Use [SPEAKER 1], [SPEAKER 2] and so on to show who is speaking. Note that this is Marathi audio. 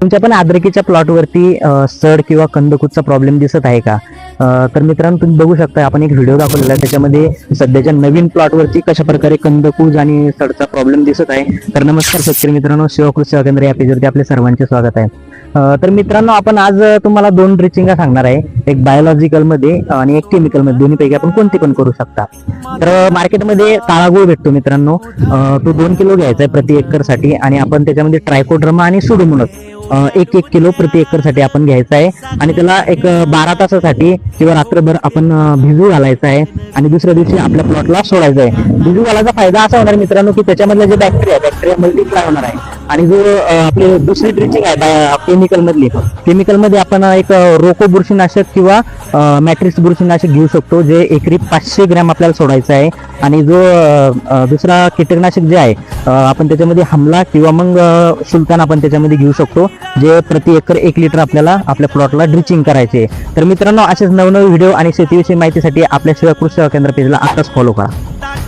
[SPEAKER 1] तुमच्या पण आद्रकीच्या प्लॉटवरती सड किंवा कंदकूदचा प्रॉब्लेम दिसत आहे का? तर मित्रांनो तुम्ही बघू शकता आपण एक व्हिडिओ दाखवलेला आहे त्याच्यामध्ये सध्याच्या नवीन प्लॉटवरती कशा प्रकारे कंदकूज आणि सडचा प्रॉब्लेम दिसत आहे. तर नमस्कार शेतकरी मित्रांनो शिवकृषी सेवा केंद्र या पेजवरती आपले सर्वांचे स्वागत आहे. तर मित्रांनो आपण आज तुम्हाला दोन ड्रिचिंगा सांगणार आहे. एक बायोलॉजिकलमध्ये आणि एक केमिकलमध्ये. दोन्हीपैकी आपण कोणती पण करू शकता. तर मार्केटमध्ये काळागुळ भेटतो मित्रांनो. तो दोन किलो घ्यायचा आहे प्रति एकरसाठी आणि आपण त्याच्यामध्ये ट्रायकोड्रमा आणि सुडोमोनस एक एक किलो प्रति एकरसाठी आपण घ्यायचा आहे. आणि त्याला एक बारा तासासाठी किंवा रात्रभर आपण भिजू घालायचं आहे. आणि दुसऱ्या दिवशी आपल्या प्लॉटला सोडायचं आहे. भिजू घालायचा फायदा असा होणार मित्रांनो की त्याच्यामधले जे बॅक्टेरिया बॅक्टेरिया मल्टिप्लाय होणार आहे. आणि जो आपली दुसरी ड्रिचिंग आहे केमिकल मधली केमिकलमध्ये आपण एक रोको बुरशीनाशक किंवा मॅट्रिक्स बुरशीनाशक घेऊ शकतो जे एकरी पाचशे ग्रॅम आपल्याला सोडायचं आहे. आणि जो दुसरा कीटकनाशक जे आहे आपण त्याच्यामध्ये हमला किंवा मग सुलतान आपण त्याच्यामध्ये घेऊ शकतो जे प्रति एकर एक लिटर आपल्याला आपल्या प्लॉटला ड्रिचिंग करायचे तर मित्रांनो असेच नवनवे व्हिडिओ आणि शेतीविषयी माहितीसाठी आपल्या शिवाय कृषी सेवा केंद्र पेजला आताच फॉलो करा.